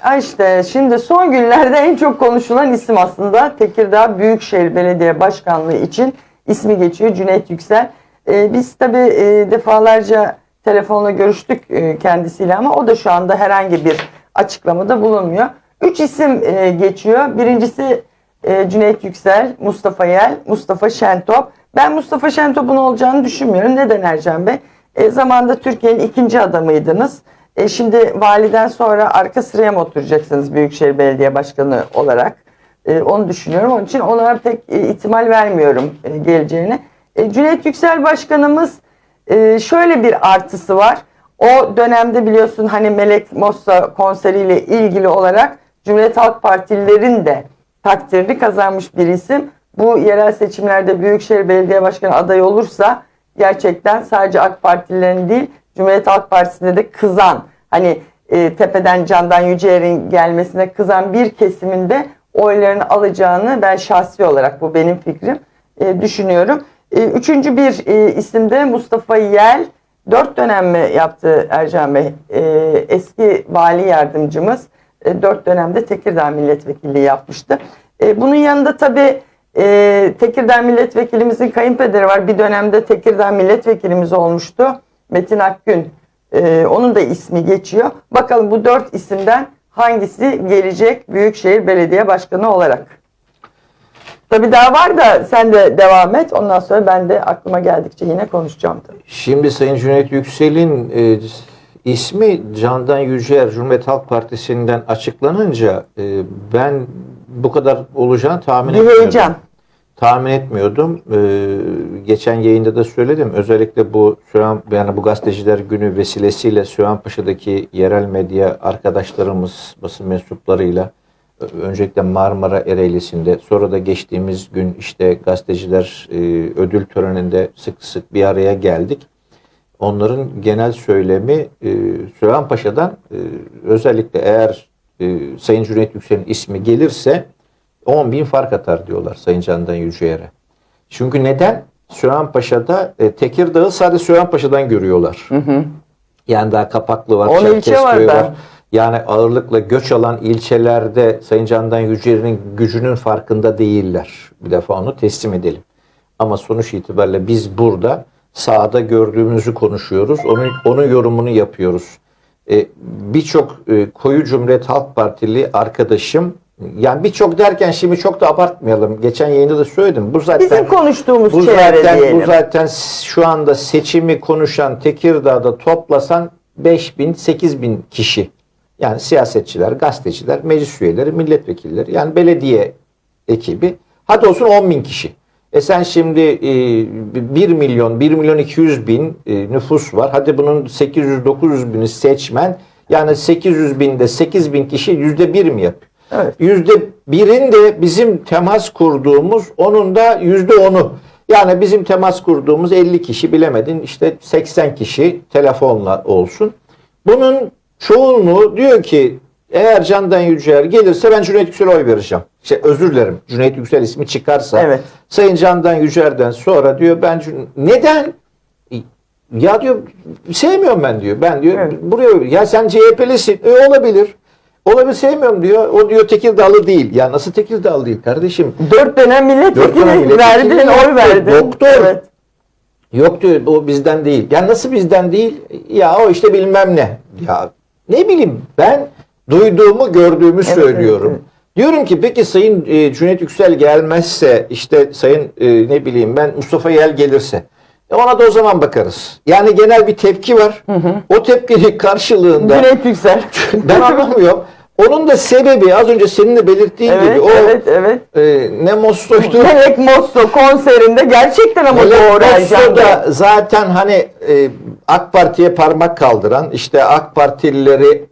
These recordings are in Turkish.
Ha işte şimdi son günlerde en çok konuşulan isim aslında Tekirdağ Büyükşehir Belediye Başkanlığı için ismi geçiyor Cüneyt Yüksel. Ee, biz tabii e, defalarca telefonla görüştük e, kendisiyle ama o da şu anda herhangi bir açıklamada bulunmuyor. Üç isim e, geçiyor. Birincisi e, Cüneyt Yüksel, Mustafa Yel, Mustafa Şentop. Ben Mustafa Şentop'un olacağını düşünmüyorum. Neden Ercan Bey? E, zamanda Türkiye'nin ikinci adamıydınız. E, şimdi validen sonra arka sıraya mı oturacaksınız Büyükşehir Belediye Başkanı olarak? E, onu düşünüyorum. Onun için ona pek e, ihtimal vermiyorum e, geleceğine. E, Cüneyt Yüksel Başkanımız e, şöyle bir artısı var. O dönemde biliyorsun hani Melek Mossa konseriyle ilgili olarak Cumhuriyet Halk Partililerin de takdirini kazanmış bir isim. Bu yerel seçimlerde Büyükşehir Belediye Başkanı adayı olursa gerçekten sadece AK Partililerin değil Cumhuriyet Halk Partisi'nde de kızan hani e, tepeden Candan Yücel'in gelmesine kızan bir kesiminde oylarını alacağını ben şahsi olarak bu benim fikrim e, düşünüyorum. E, üçüncü bir e, isim de Mustafa Yel. Dört dönem mi yaptı Ercan Bey? E, eski vali yardımcımız. E, dört dönemde Tekirdağ milletvekilliği yapmıştı. E, bunun yanında tabii e, Tekirdağ milletvekilimizin kayınpederi var. Bir dönemde Tekirdağ milletvekilimiz olmuştu. Metin Akgün. E, onun da ismi geçiyor. Bakalım bu dört isimden hangisi gelecek Büyükşehir Belediye Başkanı olarak? Tabii daha var da sen de devam et. Ondan sonra ben de aklıma geldikçe yine konuşacağım tabii. Şimdi Sayın Cüneyt Yüksel'in e, ismi Candan Yücel Cumhuriyet Halk Partisi'nden açıklanınca e, ben bu kadar olacağını tahmin Bir etmiyordum. heyecan. Tahmin etmiyordum. E, geçen yayında da söyledim. Özellikle bu Sühan, yani bu gazeteciler günü vesilesiyle Sühanpaşa'daki yerel medya arkadaşlarımız, basın mensuplarıyla öncelikle Marmara Ereğlisi'nde sonra da geçtiğimiz gün işte gazeteciler e, ödül töreninde sık sık bir araya geldik. Onların genel söylemi e, Sühanpaşa'dan e, özellikle eğer e, Sayın Cüneyt Yüksel'in ismi gelirse 10 bin fark atar diyorlar Sayın Candan Yüceyer'e. Çünkü neden? Sühanpaşa'da e, Tekirdağ'ı sadece Sühanpaşa'dan görüyorlar. Yani daha Kapaklı var, On ilçe Çerkezköy var var. Yani ağırlıkla göç alan ilçelerde Sayın Candan Yücel'in gücünün farkında değiller. Bir defa onu teslim edelim. Ama sonuç itibariyle biz burada sahada gördüğümüzü konuşuyoruz. Onun, onun yorumunu yapıyoruz. E, birçok e, koyu Cumhuriyet Halk Partili arkadaşım yani birçok derken şimdi çok da abartmayalım. Geçen yayında da söyledim. Bu zaten Bizim konuştuğumuz bu çevre zaten, diyelim. bu zaten şu anda seçimi konuşan Tekirdağ'da toplasan 5 bin, 8 bin kişi. Yani siyasetçiler, gazeteciler, meclis üyeleri, milletvekilleri yani belediye ekibi. Hadi olsun 10 bin kişi. E sen şimdi e, 1 milyon, 1 milyon 200 bin e, nüfus var. Hadi bunun 800-900 bini seçmen. Yani 800 binde 8 bin kişi yüzde bir mi yapıyor? Evet. Yüzde birin de bizim temas kurduğumuz, onun da yüzde onu. Yani bizim temas kurduğumuz 50 kişi bilemedin işte 80 kişi telefonla olsun. Bunun çoğunluğu diyor ki eğer Candan Yücel gelirse ben Cüneyt Yüksel'e oy vereceğim. İşte özür dilerim. Cüneyt Yüksel ismi çıkarsa. Evet. Sayın Candan Yücel'den sonra diyor ben neden? Ya diyor sevmiyorum ben diyor. Ben diyor Evet. buraya ya sen CHP'lisin. E olabilir. Olabilir sevmiyorum diyor. O diyor Tekirdağlı değil. Ya nasıl Tekirdağlı değil kardeşim? Dört dönem milletvekili verdin, oy verdin. yoktu. Evet. Yok diyor o bizden değil. Ya nasıl bizden değil? Ya o işte bilmem ne. Ya ne bileyim ben duyduğumu gördüğümü Evet, söylüyorum. evet, Diyorum ki peki Sayın e, Cüneyt Yüksel gelmezse işte Sayın e, ne bileyim ben Mustafa Yel gelirse e, ona da o zaman bakarız. Yani genel bir tepki var. O tepkinin karşılığında Cüneyt Yüksel. ben anlamıyorum. Onun da sebebi az önce senin de belirttiğin evet, gibi o evet, evet. e, ne Mosso'ydu? Melek Mosso konserinde gerçekten ama Melek doğru Bey. da zaten hani e, AK Parti'ye parmak kaldıran işte AK Partilileri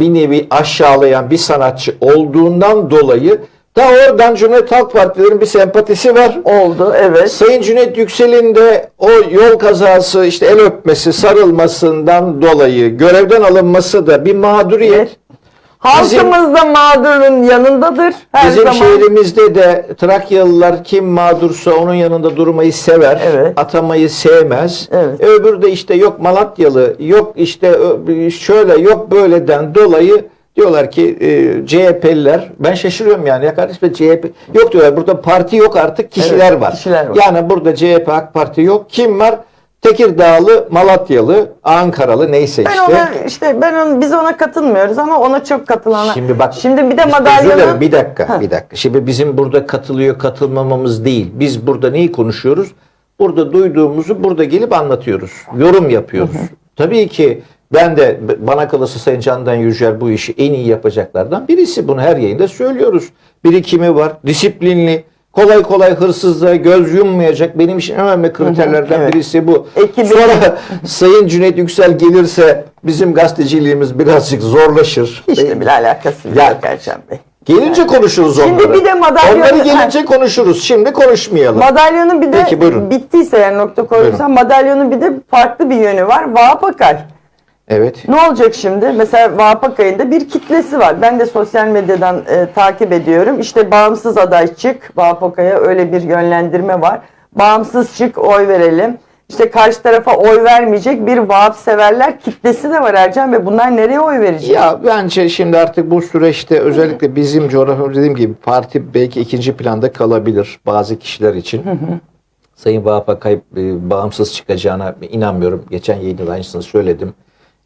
bir nevi aşağılayan bir sanatçı olduğundan dolayı da oradan Cumhuriyet Halk Partilerin bir sempatisi var. Oldu evet. Sayın Cüneyt Yüksel'in de o yol kazası işte el öpmesi sarılmasından dolayı görevden alınması da bir mağduriyet. Halkımız da mağdurun yanındadır her Bizim zaman. şehrimizde de Trakyalılar kim mağdursa onun yanında durmayı sever. Evet. Atamayı sevmez. Evet. Öbürü de işte yok Malatyalı, yok işte ö- şöyle, yok böyleden dolayı Diyorlar ki e, CHP'liler ben şaşırıyorum yani ya kardeşim CHP yok diyorlar burada parti yok artık kişiler Evet, var. kişiler var. Yani burada CHP AK Parti yok. Kim var? Tekirdağlı, Malatyalı, Ankaralı neyse Ben işte. ona işte ben onu, biz ona katılmıyoruz ama ona çok katılanlar. Şimdi bak Şimdi bir de madalyonun bir dakika bir dakika. Şimdi bizim burada katılıyor katılmamamız değil. Biz burada neyi konuşuyoruz? Burada duyduğumuzu burada gelip anlatıyoruz. Yorum yapıyoruz. Tabii ki ben de bana kalırsa Sayın Candan Yücel bu işi en iyi yapacaklardan birisi. Bunu her yayında söylüyoruz. Birikimi var, disiplinli, kolay kolay hırsızlığa göz yummayacak. Benim için en önemli kriterlerden evet. birisi bu. Ekibi- Sonra Sayın Cüneyt Yüksel gelirse bizim gazeteciliğimiz birazcık zorlaşır. hiç de bile alakası yok Ercan Bey. Gelince konuşuruz Şimdi onları. bir de madalyonu- Onları gelince konuşuruz. Şimdi konuşmayalım. Madalyonun bir de Peki, buyurun. bittiyse yani nokta koyuyorsan madalyonun bir de farklı bir yönü var. Vahap Akay. Evet. Ne olacak şimdi? Mesela Vahap Akay'ın da bir kitlesi var. Ben de sosyal medyadan e, takip ediyorum. İşte bağımsız aday çık. Vahap Akay'a öyle bir yönlendirme var. Bağımsız çık oy verelim. İşte karşı tarafa oy vermeyecek bir Vahap severler kitlesi de var Ercan ve bunlar nereye oy verecek? Ya bence şimdi artık bu süreçte özellikle bizim coğrafyamız dediğim gibi parti belki ikinci planda kalabilir bazı kişiler için. Sayın Vahap Akay e, bağımsız çıkacağına inanmıyorum. Geçen yayında da aynısını söyledim.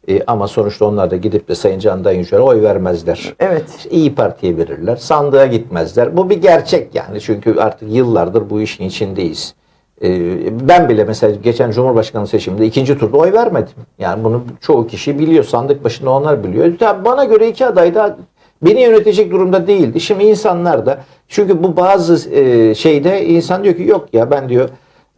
E, ama sonuçta onlar da gidip de Sayın Candan Yücel'e oy vermezler. Evet. İşte İyi Parti'ye verirler. Sandığa gitmezler. Bu bir gerçek yani. Çünkü artık yıllardır bu işin içindeyiz. Ee, ben bile mesela geçen Cumhurbaşkanı seçiminde ikinci turda oy vermedim. Yani bunu çoğu kişi biliyor. Sandık başında onlar biliyor. Tabii bana göre iki aday da beni yönetecek durumda değildi. Şimdi insanlar da çünkü bu bazı e, şeyde insan diyor ki yok ya ben diyor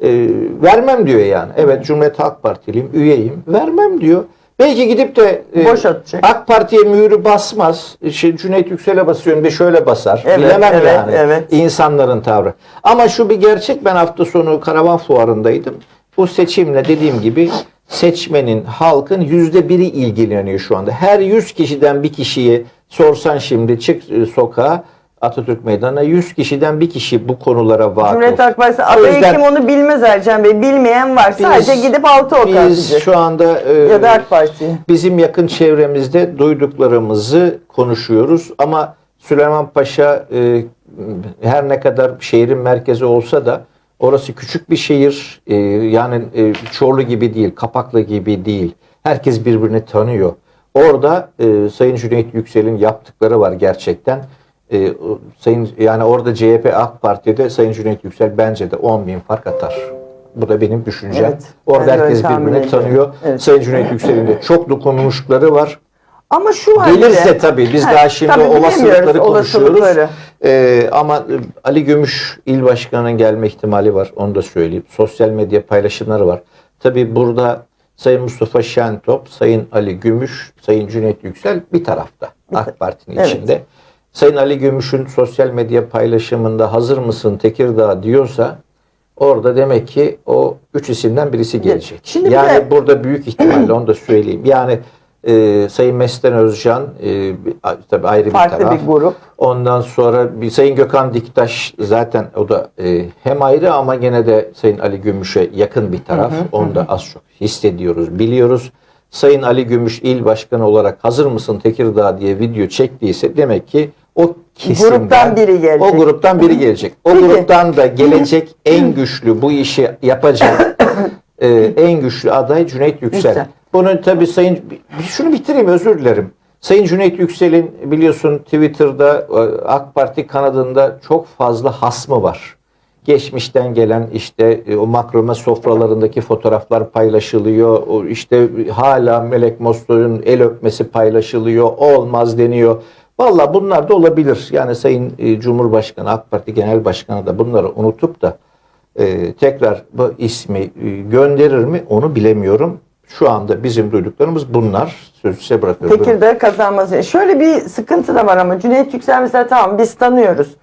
e, vermem diyor yani. Evet Cumhuriyet Halk Partiliyim, üyeyim. Vermem diyor. Belki gidip de e, Boş atacak. AK Parti'ye mühürü basmaz. Şey, Cüneyt Yüksel'e basıyor bir şöyle basar. Evet, Bilemem evet, yani. evet. İnsanların tavrı. Ama şu bir gerçek ben hafta sonu karavan fuarındaydım. Bu seçimle dediğim gibi seçmenin, halkın yüzde biri ilgileniyor şu anda. Her yüz kişiden bir kişiye sorsan şimdi çık e, sokağa Atatürk Meydanı'na 100 kişiden bir kişi bu konulara vakıf. Cumhuriyet Halk Partisi adayı yüzden kim onu bilmez Ercan Bey. Bilmeyen var. Sadece gidip altı oku Biz şu anda e, Ya da AK Parti. bizim yakın çevremizde duyduklarımızı konuşuyoruz ama Süleyman Paşa e, her ne kadar şehrin merkezi olsa da orası küçük bir şehir E, yani e, Çorlu gibi değil, Kapaklı gibi değil. Herkes birbirini tanıyor. Orada e, Sayın Cüneyt Yüksel'in yaptıkları var gerçekten. E, sayın yani orada CHP AK Parti'de Sayın Cüneyt Yüksel bence de 10 bin fark atar. Bu da benim düşüncem. Evet, Orada ben herkes birbirini ediyorum. tanıyor. Evet. Sayın Cüneyt Yüksel'in de çok dokunmuşlukları var. Ama şu halde. Gelirse tabii biz Ha, daha şimdi olasılıkları konuşuyoruz. olasılıkları. Ee, ama e, Ali Gümüş il başkanının gelme ihtimali var. Onu da söyleyeyim. Sosyal medya paylaşımları var. Tabii burada Sayın Mustafa Şentop, Sayın Ali Gümüş, Sayın Cüneyt Yüksel bir tarafta. AK Parti'nin Evet. içinde. Sayın Ali Gümüş'ün sosyal medya paylaşımında hazır mısın Tekirdağ diyorsa orada demek ki o üç isimden birisi gelecek. Şimdi yani de- burada büyük ihtimalle onu da söyleyeyim. Yani e, Sayın Meslen Özcan e, tabii ayrı Farklı bir taraf. bir grup. Ondan sonra bir Sayın Gökhan Diktaş zaten o da e, hem ayrı ama gene de Sayın Ali Gümüş'e yakın bir taraf. Onu da az çok hissediyoruz, biliyoruz. Sayın Ali Gümüş il başkanı olarak hazır mısın Tekirdağ diye video çektiyse demek ki o kesimden Gruptan biri gelecek. O gruptan biri gelecek. O Peki. gruptan da gelecek en güçlü bu işi yapacak e, en güçlü aday Cüneyt Yüksel. Yüksel. Bunu tabii Sayın şunu bitireyim özür dilerim. Sayın Cüneyt Yüksel'in biliyorsun Twitter'da e, AK Parti kanadında çok fazla hasmı var. Geçmişten gelen işte e, o makrome sofralarındaki fotoğraflar paylaşılıyor. O işte hala Melek Mostor'un el öpmesi paylaşılıyor. Olmaz deniyor. Valla bunlar da olabilir. Yani Sayın e, Cumhurbaşkanı AK Parti Genel Başkanı da bunları unutup da e, tekrar bu ismi e, gönderir mi onu bilemiyorum. Şu anda bizim duyduklarımız bunlar. Sözü size bırakıyorum. Tekirdağ kazanması. Şöyle bir sıkıntı da var ama Cüneyt Yüksel mesela tamam biz tanıyoruz.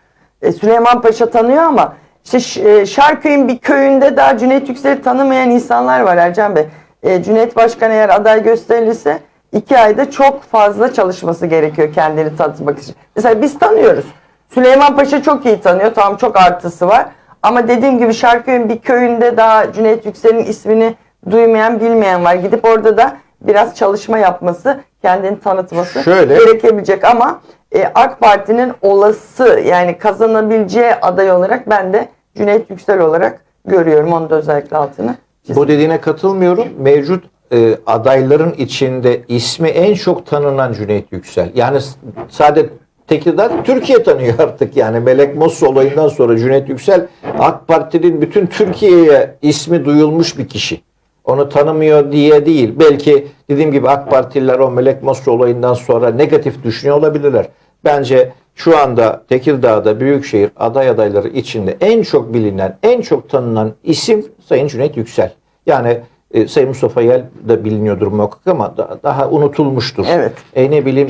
E, Süleyman Paşa tanıyor ama işte e, Şarköy'ün bir köyünde daha Cüneyt Yüksel'i tanımayan insanlar var Ercan Bey. E, Cüneyt Başkan eğer aday gösterilirse iki ayda çok fazla çalışması gerekiyor kendini tanıtmak için. Mesela biz tanıyoruz. Süleyman Paşa çok iyi tanıyor. Tamam çok artısı var. Ama dediğim gibi Şarköy'ün bir köyünde daha Cüneyt Yüksel'in ismini duymayan bilmeyen var. Gidip orada da biraz çalışma yapması kendini tanıtması Şöyle. gerekebilecek ama e, AK Parti'nin olası yani kazanabileceği aday olarak ben de Cüneyt Yüksel olarak görüyorum. Onu da özellikle altını çizdim. Bu dediğine katılmıyorum. Mevcut e, adayların içinde ismi en çok tanınan Cüneyt Yüksel. Yani s- sadece Tekirdağ Türkiye tanıyor artık yani Melek Mosso olayından sonra Cüneyt Yüksel AK Parti'nin bütün Türkiye'ye ismi duyulmuş bir kişi. Onu tanımıyor diye değil. Belki dediğim gibi AK Partililer o Melek Mosso olayından sonra negatif düşünüyor olabilirler. Bence şu anda Tekirdağ'da Büyükşehir aday adayları içinde en çok bilinen, en çok tanınan isim Sayın Cüneyt Yüksel. Yani e, Sayın Mustafa Yel de biliniyordur muhakkak ama da- daha unutulmuştur. Evet. E, ne bileyim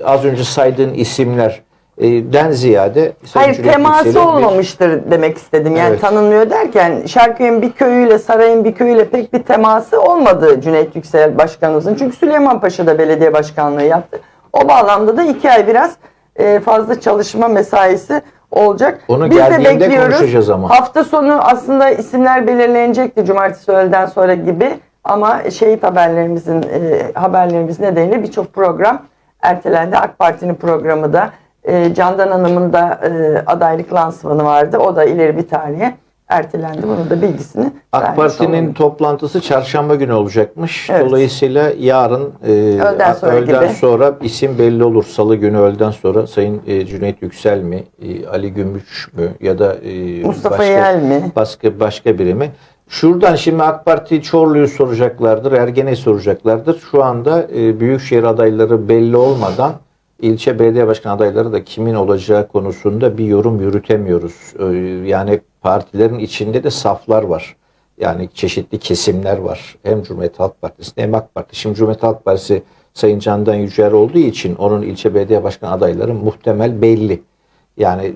e, az önce saydığın isimler e, den ziyade Sayın Hayır Cüneyt teması Yüksel'in olmamıştır demek istedim. Yani Evet. tanınmıyor derken Şarköy'ün bir köyüyle Saray'ın bir köyüyle pek bir teması olmadı Cüneyt Yüksel Başkanımızın. Çünkü Süleymanpaşa'da belediye başkanlığı yaptı. O bağlamda da iki ay biraz e, fazla çalışma mesaisi olacak. Onu Biz de geldiğinde bekliyoruz. konuşacağız ama. Hafta sonu aslında isimler belirlenecekti cumartesi öğleden sonra gibi ama şehit haberlerimizin e, haberlerimiz nedeniyle birçok program ertelendi. AK Parti'nin programı da e, Candan Hanım'ın da e, adaylık lansmanı vardı. O da ileri bir tarihe ertelendi. Bunun da bilgisini AK Parti'nin toplantısı çarşamba günü olacakmış. Evet. Dolayısıyla yarın e, Öğleden sonra öğleden gibi. sonra isim belli olur. Salı günü öğleden sonra Sayın e, Cüneyt Yüksel mi, e, Ali Gümüş mü ya da e, Mustafa Yel mi? Başka başka biri mi? Şuradan şimdi AK Parti Çorlu'yu soracaklardır, Ergen'i soracaklardır. Şu anda e, büyükşehir adayları belli olmadan ilçe belediye başkan adayları da kimin olacağı konusunda bir yorum yürütemiyoruz. E, yani partilerin içinde de saflar var. Yani çeşitli kesimler var. Hem Cumhuriyet Halk Partisi'nde hem AK Parti. Şimdi Cumhuriyet Halk Partisi Sayın Candan Yücel olduğu için onun ilçe belediye başkan adayları muhtemel belli. Yani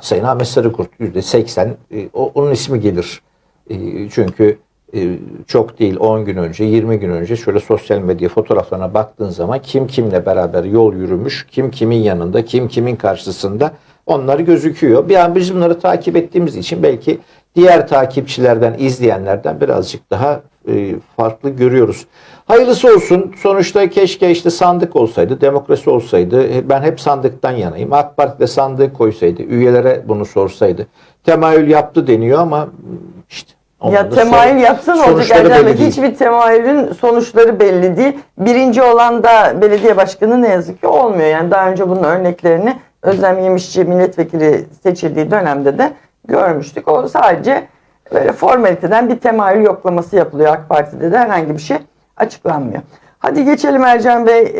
Sayın Ahmet Sarıkurt %80 e, o- onun ismi gelir. E, Çünkü e, çok değil 10 gün önce 20 gün önce şöyle sosyal medya fotoğraflarına baktığın zaman kim kimle beraber yol yürümüş, kim kimin yanında, kim kimin karşısında onlar gözüküyor. Bir an biz bunları takip ettiğimiz için belki diğer takipçilerden, izleyenlerden birazcık daha e, farklı görüyoruz. Hayırlısı olsun. Sonuçta keşke işte sandık olsaydı, demokrasi olsaydı. E, Ben hep sandıktan yanayım. AK Parti de sandığı koysaydı, üyelere bunu sorsaydı. Temayül yaptı deniyor ama işte Ya onun temayül yapsan olacak Ercan Bey. Hiçbir temayülün sonuçları belli değil. Birinci olan da belediye başkanı ne yazık ki olmuyor. Yani daha önce bunun örneklerini Özlem Yemişçi milletvekili seçildiği dönemde de görmüştük. O sadece böyle formaliteden bir temayül yoklaması yapılıyor AK Parti'de de herhangi bir şey açıklanmıyor. Hadi geçelim Ercan Bey.